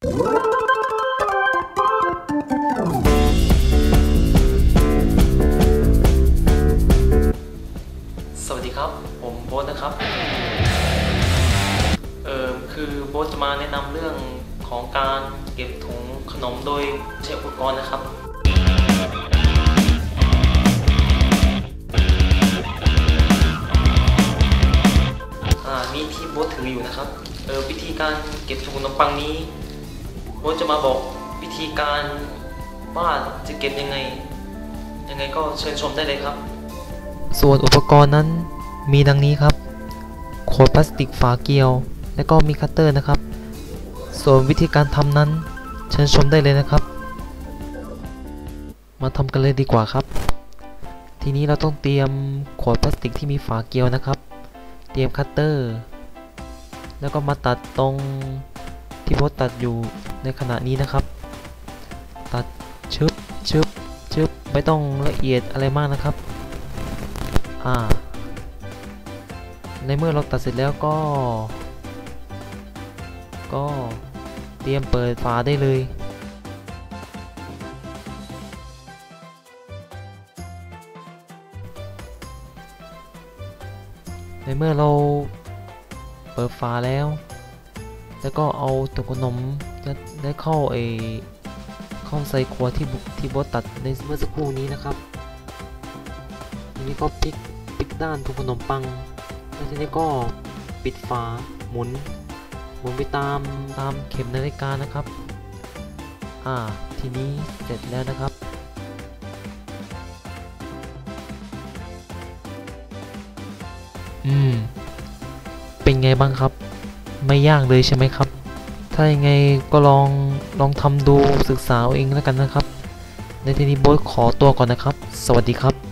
สวัสดีครับ ผมโบ๊ทนะครับ เอ่อคือโบ๊ทจะมาแนะนำเรื่องของการเก็บถุงขนมโดยใช้อุปกรณ์นะครับอ่านี่ที่โบ๊ทถืออยู่นะครับ เออวิธีการเก็บถุงขนมปังนี้ โบ๊ทจะมาบอกวิธีการว่าจะเก็บยังไง ยังไงก็เชิญชมได้เลยครับ ส่วนอุปกรณ์นั้นมีดังนี้ครับโคดพลาสติกฝาเกลียว และก็มีคัตเตอร์นะครับ ส่วนวิธีการทำนั้นเชิญชมได้เลยนะครับ มาทำกันเลยดีกว่าครับ ทีนี้เราต้องเตรียมขวดพลาสติกที่มีฝาเกลียวนะครับ เตรียมคัตเตอร์ แล้วก็มาตัดตรง ที่โพสตัดอยู่ในขณะนี้นะครับ ตัดชึบชึบชึบไม่ต้องละเอียดอะไรมากนะครับ อ่า ในเมื่อเราตัดเสร็จแล้วก็ ก็เตรียมเปิดฝาได้เลยในเมื่อเราเปิดฝาแล้ว แล้วก็เอาตัวขนมได้เข้าไอเข้าใส่ขวดที่ที่บอสตัดในเมื่อสักครู่นี้นะครับทีนี้ก็พลิกพลิกด้านถุงขนมปังแล้วทีนี้ก็ปิดฝาหมุนหมุนไปตามตามเข็มนาฬิกานะครับ อ่า ทีนี้เสร็จแล้วนะครับอืม เป็นไงบ้างครับ ไม่ยากเลยใช่ไหมครับ ถ้ายังไงก็ลองลองทำดูศึกษาเอาเองแล้วกันนะครับ ในทีนี้โบ๊ทขอตัวก่อนนะครับ สวัสดีครับ「